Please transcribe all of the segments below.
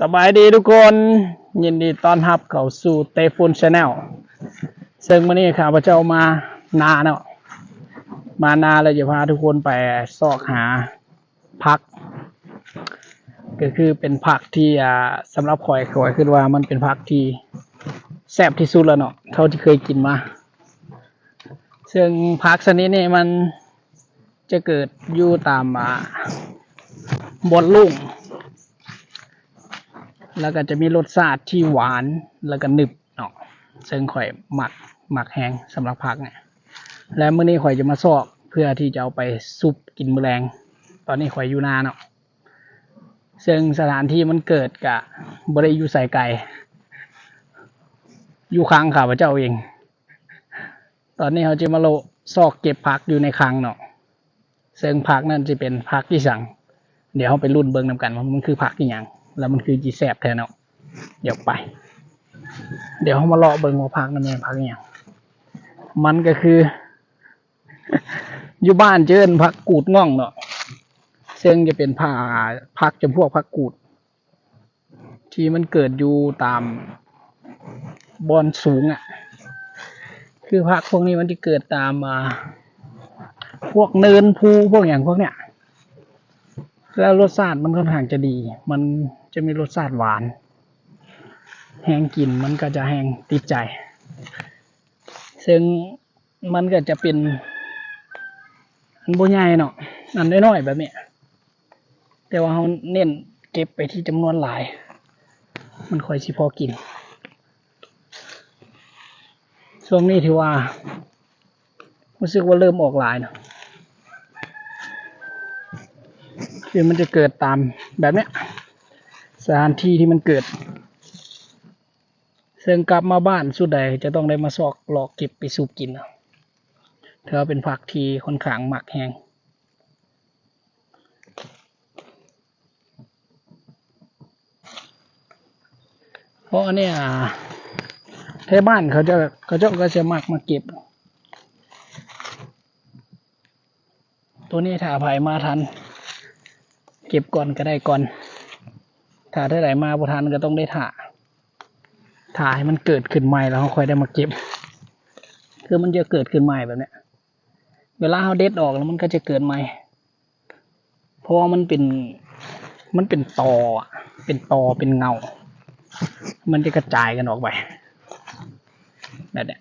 สบายดีทุกคน ยินดีต้อนรับเข้าสู่เตฟูนชาแนลซึ่งวันนี้ข้าพเจ้ามานาเนาะมานาเลยจะพาทุกคนไปซอกหาพัก ก็คือเป็นผักที่อ่าสำหรับข่อยข่อยคิดว่ามันเป็นผักที่แซ่บที่สุดแล้วเนาะเท่าที่เคยกินมา ซึ่งผักชนิดนี้มันจะเกิดอยู่ตามอ่าบนลุ่ง แล้วก็จะมีรสชาติที่หวานแล้วก็หนึบเนาะซึ่งข่อยหมักหมักแห้งสำหรับผักเนี่ยและมื้อนี้ข่อยจะมาซอกเพื่อที่จะเอาไปซุปกินมื้อแรงตอนนี้ข่อยอยู่นาเนาะซึ่งสถานที่มันเกิดกะบริยูใส่ไก่อยู่ค้างข้าพระเจ้าเอง ตอนนี้เขาจะมาโลซอกเก็บผักอยู่ในคังเนาะซึ่งผักนั่นจะเป็นผักที่สั่ง เดี๋ยวเราไปรุ่นเบิ่งนำกันว่ามันคือผักอีหยัง แล้วมันคือจีแสบแทนเนาะเดี๋ยวไป เดี๋ยวเรามาเลาะเบิ่งว่าผักนั่นเองผักอีหยังมันก็คือ อยู่บ้านเจิ้นผักกูดง่องเนาะซึ่งจะเป็นผักผักจำพวกผักกูด ที่มันเกิดอยู่ตามบอนสูงอะ คือผักพวกนี้มันจะเกิดตามอ่าพวกเนินภูพวกอย่างพวกเนี้ยแล้วรสชาติมันค่อนข้างจะดี มัน จะมีรสชาติหวาน แห้งกินมันก็จะแห้งติดใจ ซึ่งมันก็จะเป็นอันโบใหญ่เนาะอันน้อยๆแบบนี้แต่ว่าเขาเน้นเก็บไปที่จำนวนหลาย มันค่อยสิพอกิน ช่วงนี้ถือว่ารู้สึกว่าเริ่มออกหลายเนาะคือมันจะเกิดตามแบบเนี้ย สถานที่ที่มันเกิด เซึ่งกลับมาบ้านสุดใดจะต้องได้มาซอกหลอกเก็บไปสูบกินเอาถือเป็นผักที่ค่อนข้างหมักแห้งเพราะเนี้ยแถวบ้านเขาจะเขาจะก็จะมักมาเก็บ ตัวนี้ถ้าภัยมาทัน เก็บก่อนก็ได้ก่อน ถ้าได้ไหลมาบ่ทันก็ต้องได้ถ่าถ่าให้มันเกิดขึ้นใหม่แล้วเขาค่อยได้มาเก็บ คือมันจะเกิดขึ้นใหม่แบบเนี้ย เวลาเขาเด็ดออกแล้วมันก็จะเกิดใหม่ เพราะว่ามันเป็นมันเป็นตออะเป็นตอเป็นเงา มันจะกระจายกันออกไปแบบเนี้ย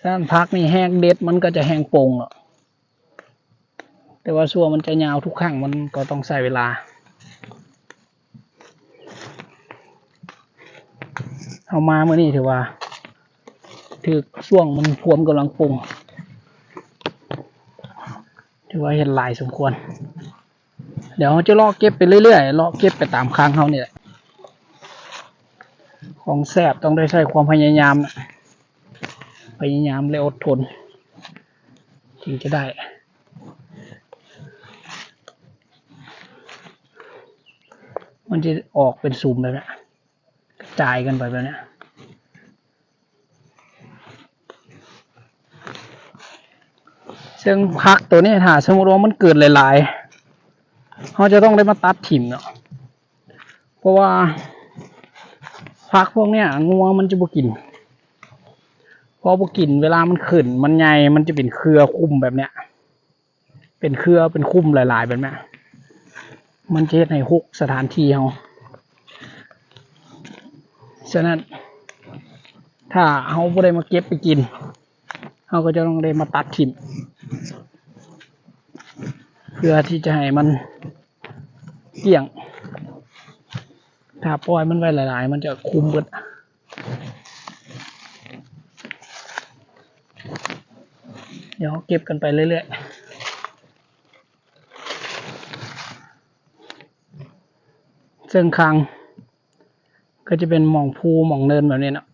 ถ้าพักนี่แห้งเด็ดมันก็จะแห้งโป่งอะแต่ว่าช่วมันจะยาวทุกครั้งมันก็ต้องใช้เวลา เอามาเมื่อนี้ถือว่า ถือช่วงมันพวมกำลังปรุงถือว่าเห็นลายสมควร เดี๋ยวเราจะลอกเก็บไปเรื่อยๆลอกเก็บไปตามค้างเขาเนี่ยของแสบต้องได้ใช้ความพยายามนะพยายามและอดทนถึงจะได้มันจะออกเป็นซูมแบบนี้กระจายกันไปแบบนี้ ซึ่งพักตัวนี้ถ้าสมมติว่ามันเกิดหลายๆเขาจะต้องได้มาตัดถิ่มเนาะเพราะว่าพักพวกเนี้ยงัวมันจะบ่กินพอบ่กินเวลามันขึ้น มันใหญ่มันจะเป็นเครือคุ้มแบบเนี้ย เป็นเครือเป็นคุ้มหลาย ๆ แบบเนี้ยมันจะเฮ็ดให้ฮุกสถานที่เขาฉะนั้น ถ้าเขาบ่ได้มาเก็บไปกินเขาก็จะต้องได้มาตัดทิ่ม พื่อที่จะให้มันเกี่ยง ถ้าปล่อยมันไว้หลาย ๆ มันจะคุมเบิดเดี๋ยวเก็บกันไปเรื่อย ๆซึ่งคางก็จะเป็นหมองภูหมองเนินแบบนี้เนาะ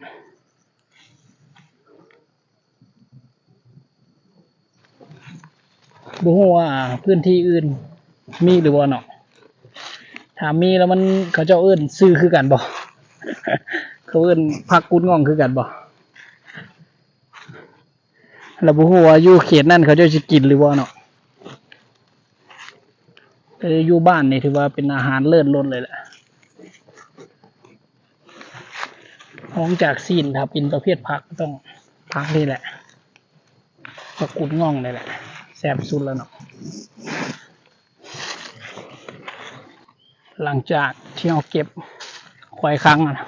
บูฮู้ว่าพื้นที่อื่น มีหรือบ่เนาะถามมีแล้วมันเขาเจ้าเอื้นซื้อคือกันบ่เขาเอื้นพักกุดง่องคือกันบ่แล้วบูฮู้ว่าอยู่เขตนั่นเขาเจ้าสิกินหรือบ่เนาะอยู่บ้านนี่ถือว่าเป็นอาหารเลิศล้นเลยแหละห้องจากซีนถ้าเป็นประเภทผักต้องผักนี่แหละผักกุดง่องนี่แหละ แซ่บสุดแล้วเนาะหลังจากที่เราเก็บควายครั้งนะ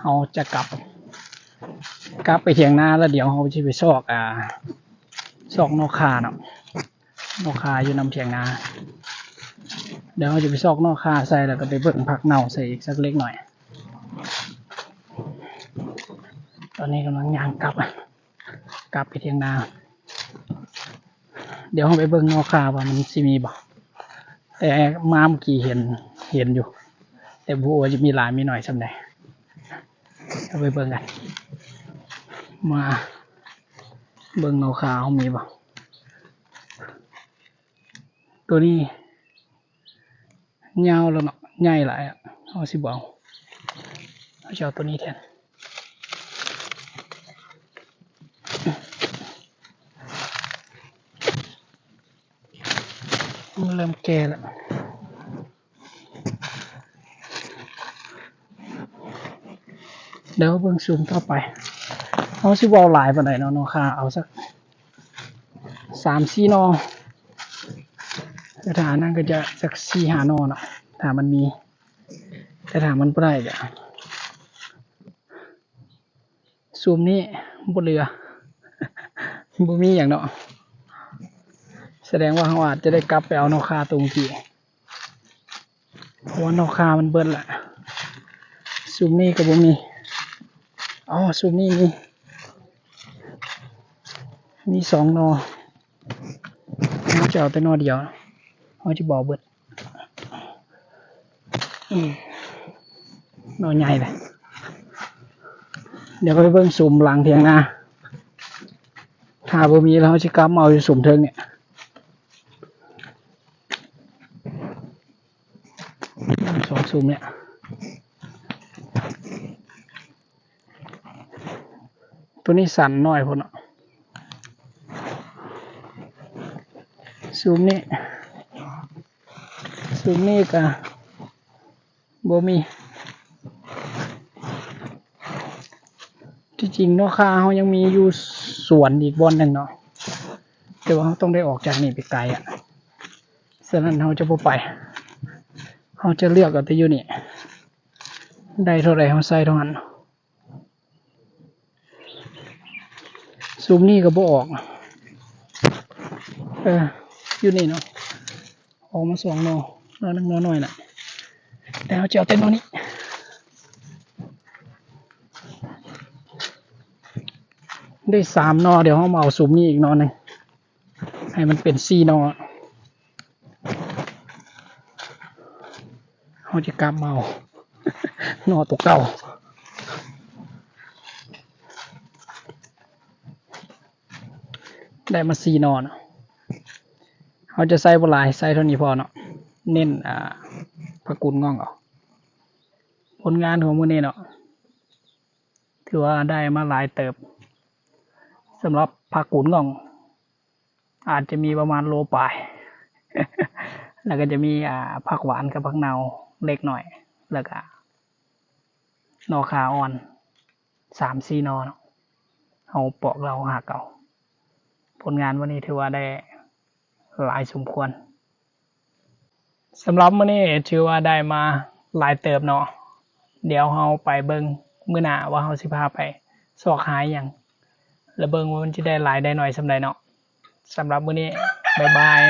เราจะกลับ กลับไปเถียงนาแล้วเดี๋ยวเราจะไปซอกอ่าซอกนอกคาเนาะนอกคาอยู่นำเถียงนา เดี๋ยวเราจะไปซอกนอกคาใส่แล้วก็ไปเบิ่งผักเน่าใส่อีกสักเล็กหน่อย ตอนนี้กำลังย่างกลับ กลับไปเถียงนา เดี๋ยวเราไปเบิ่งนอกคาว่ามันสิมีบ่แต่มาเมื่อกี้เห็นเห็นอยู่ แต่บัวจะมีหลายมีหน่อยสำใดเอาไปเบิ่งกัน มาเบิ่งเงาขามีบ่ตัวนี้ยาวแล้วเนาะใหญ่หลายอะเอาสิบเอาเอาจะเอาตัวนี้แทนมันเริ่มแก่แล้วเดี๋ยวเบิ่งซูมต่อไปเอาสิบเอาหลายปานใดเนาะเนาะค่ะ เอาสักสามสี่นอแต่ถานั่นก็จะสักสี่ห้านอเนาะถามันมี แต่ถามันบ่ได้ก็ซูมนี่บ่เหลือบ่มีอย่างเนาะ แสดงว่าเขาอาจจะได้กลับไปเอานอคาตรงที่เพราะว่านอคามันเบิดแหละซูมนี่ก็บ่มีอ๋อซูมนี่มีมีสองนอเขาจะเอาแต่นอเดียวเขาจะบอกเบิดอืมนอใหญ่เลยเดี๋ยวก็ไปเบิ่งสุ่มหลังเทียงนาถ้าบ่มีแล้วเขาจะกำเอาอยู่สุ่มเทิงเนี่ย สองสุ่มเนี่ยตัวนี้สั่นหน่อยพุ่นะซูมนี่ซูมนี่กะบ่มี ที่จริงเนาะค่าเขายังมีอยู่สวนอีกบอนหนึ่งเนาะแต่ว่าเขาต้องได้ออกจากนี่ไปไกลอะฉะนั้นเขาจะบ่ไป เขาจะเลือกเอาแต่อยู่นี่ ได้เท่าไรเขาใส่เท่านั้นซูมนี่ก็บ่ออก เออ อยู่นี่เนาะ ออกมาสองนอนอหนึ่งนอหน่อยน่ะแต่เอาเจ้าเต้นนอนี้ได้สามนอเดี๋ยวเขามาเอาซูมนี่อีกนอหนึ่งให้มันเป็นสี่นอ เขาจะกลับมเอานอตัวเก่าได้มาสี่นอนเขาจะใส่บลายใส่เท่านี้พอเนาะเน้นอ่าผักกุนง่องเอาผลงานของมือนี้เนาะถือว่าได้มาหลายเติบสำหรับผักกุนง่อง อาจจะมีประมาณโลปลาย แล้วก็จะมีอ่าผักหวานกับผักเนา เล็กหน่อย แล้วก็นอขาอ่อนสามสี่นอนเอาปอกเราหักเอาผลงานวันนี้ถือว่าได้หลายสมควรสำหรับวันนี้ถือว่าได้มาหลายเติบเนาะเดี๋ยวเราไปเบิงมื้อหน้าว่าเราสิพาไปสอกหายอย่างแล้วเบิงว่ามันจะได้หลายได้หน่อยสำใดเนาะสำหรับมื้อนี้บ๊ายบาย